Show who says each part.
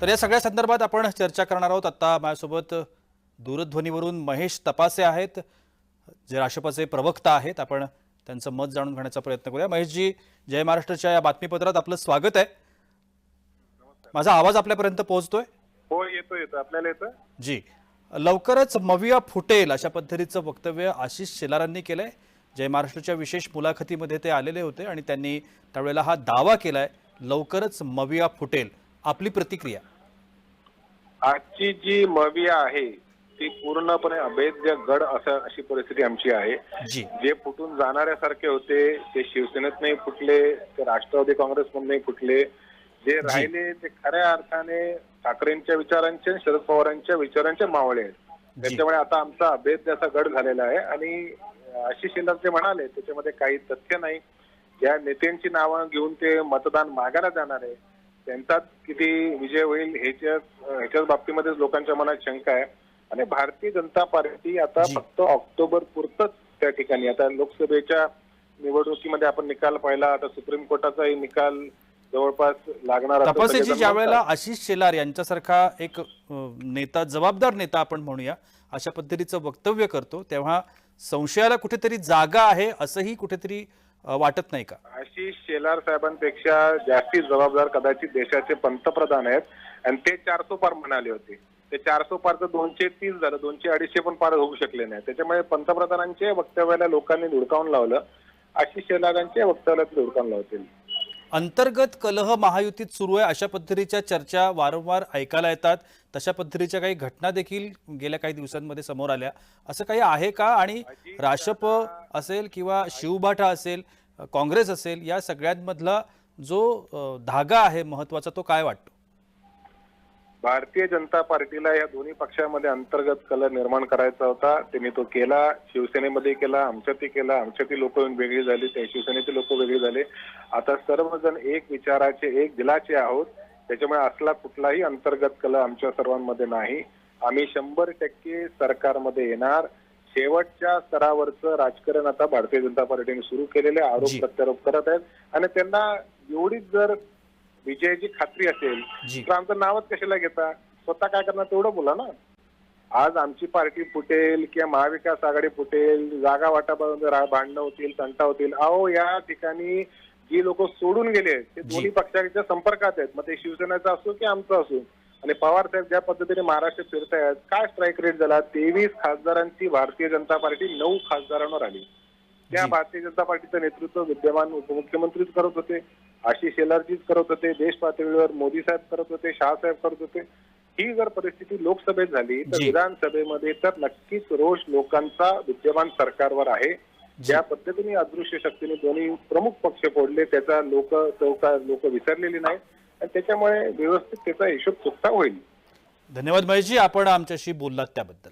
Speaker 1: तर या सगळ्या संदर्भात आपण चर्चा करणार आहोत. आता माझ्यासोबत दूरध्वनीवरून महेश तपासे आहेत. जे राष्ट्रपचे प्रवक्ता आहेत. आपण त्यांचं मत जाणून घेण्याचा प्रयत्न करूया. महेशजी जय महाराष्ट्राच्या या बातमीपत्रात आपलं स्वागत आहे. माझा आवाज आपल्यापर्यंत पोहोचतोय?
Speaker 2: हो येतो येतो आपल्याला येतं
Speaker 1: जी. लवकरच मविया फुटेल अशा पद्धतीचं वक्तव्य आशिष शेलारांनी केलंय. जय महाराष्ट्राच्या विशेष मुलाखतीमध्ये ते आलेले होते आणि त्यांनी त्यावेळेला हा दावा केलाय. लवकरच मविया फुटेल. आपली प्रतिक्रिया.
Speaker 2: आजची जी मविया आहे ती पूर्णपणे अभेद्य गड असं अशी परिस्थिती आमची आहे.
Speaker 1: जी.
Speaker 2: फुटून जाणाऱ्यासारखे होते ते शिवसेनेत नाही फुटले ते राष्ट्रवादी काँग्रेसमधूनही फुटले. जे राहिले ते खऱ्या अर्थाने ठाकरेंच्या विचारांचे शरद पवारांच्या विचारांचे मावळे आहेत. त्याच्यामुळे आता आमचा अभेद्य असा गड झालेला आहे. आणि आशिष शेलार जे म्हणाले त्याच्यामध्ये काही तथ्य नाही. ज्या नेत्यांची नावं घेऊन ते मतदान मागायला जाणार आहे त्यांचाच किती विजय होईल ह्याच्या ह्याच्याच बाबतीमध्ये लोकांच्या मनात शंका आहे आणि भारतीय जनता पार्टी आता. फक्त ऑक्टोबर पुरतच त्या ठिकाणी आता लोकसभेच्या निवडणुकीमध्ये आपण निकाल पाहिला आता सुप्रीम कोर्टाचाही निकाल जवळपास लागणार
Speaker 1: तपासेची ज्या वेळेला. आशिष शेलार यांच्यासारखा एक नेता जबाबदार नेता आपण म्हणूया अशा पद्धतीचं वक्तव्य करतो तेव्हा संशयाला कुठेतरी जागा आहे असंही कुठेतरी वाटत नाही का?
Speaker 2: आशिष शेलार साहेबांपेक्षा जास्ती जबाबदार कदाचित देशाचे पंतप्रधान आहेत. आणि ते चारसो पार म्हणाले होते. ते चारसो पारचं दोनशे तीस झालं. दोनशे अडीचशे पण पार होऊ शकले नाही. त्याच्यामुळे पंतप्रधानांचे वक्तव्याला लोकांनी धुडकावून लावलं. आशिष शेलारांचे वक्तव्याला धुडकावून लावतील.
Speaker 1: अंतर्गत कलह महायुतीत सुरू आहे अशा पद्धतीच्या चर्चा वारंवार ऐकायला येतात. तशा पद्धतीच्या काही घटना देखील गेल्या काही दिवसांमध्ये समोर आल्या. असं काही आहे का? आणि राशप असेल किंवा शिवभाटा असेल काँग्रेस असेल या सगळ्यांमधला जो धागा आहे महत्त्वाचा तो काय वाटतो?
Speaker 2: भारतीय जनता पार्टीला या दोन्ही पक्षामध्ये अंतर्गत कलह निर्माण करायचा होता. त्यांनी तो केला. शिवसेनेमध्ये केला आमच्यातही केला. आमच्यातही लोक वेगळी झाली. त्या शिवसेनेचे लोक वेगळे झाले. आता सर्वजण एक विचाराचे एक दिलाचे आहोत. त्याच्यामुळे असला कुठलाही अंतर्गत कलह आमच्या सर्वांमध्ये नाही. आम्ही शंभर टक्के सरकारमध्ये येणार. शेवटच्या स्तरावरचं राजकारण आता भारतीय जनता पार्टीने सुरू केलेले. आरोप प्रत्यारोप करत आहेत. आणि त्यांना एवढीच जर विजयाची खात्री असेल. तर आमचं नावच कशाला घेता? स्वतः काय करणार तेवढं बोला ना. आज आमची पार्टी फुटेल किंवा महाविकास आघाडी फुटेल जागा वाटापासून भांडणं होतील तंटा होतील. अहो या ठिकाणी जी लोक सोडून गेले ते दोन्ही पक्षाच्या संपर्कात आहेत. मग ते शिवसेनेचं असो की आमचं असो. आणि पवार साहेब ज्या पद्धतीने महाराष्ट्र फिरतायत काय स्ट्राईक रेट झाला? तेवीस खासदारांची भारतीय जनता पार्टी नऊ खासदारांवर आली. त्या. भारतीय जनता पार्टीचं नेतृत्व विद्यमान उपमुख्यमंत्रीच करत होते. आशिष शेलारजीच करत होते देश पातळीवर मोदी साहेब करत होते शाह साहेब करत होते. ही जर परिस्थिती लोकसभेत झाली तर. विधानसभेमध्ये तर नक्कीच रोष लोकांचा विद्यमान सरकारवर आहे. ज्या पद्धतीने अदृश्य शक्तीने दोन्ही प्रमुख पक्ष फोडले त्याचा लोक चौका लोक विसरलेली नाही आणि त्याच्यामुळे व्यवस्थित त्याचा हिशोब चुकता होईल.
Speaker 1: धन्यवाद महेशजी आपण आमच्याशी बोललात त्याबद्दल.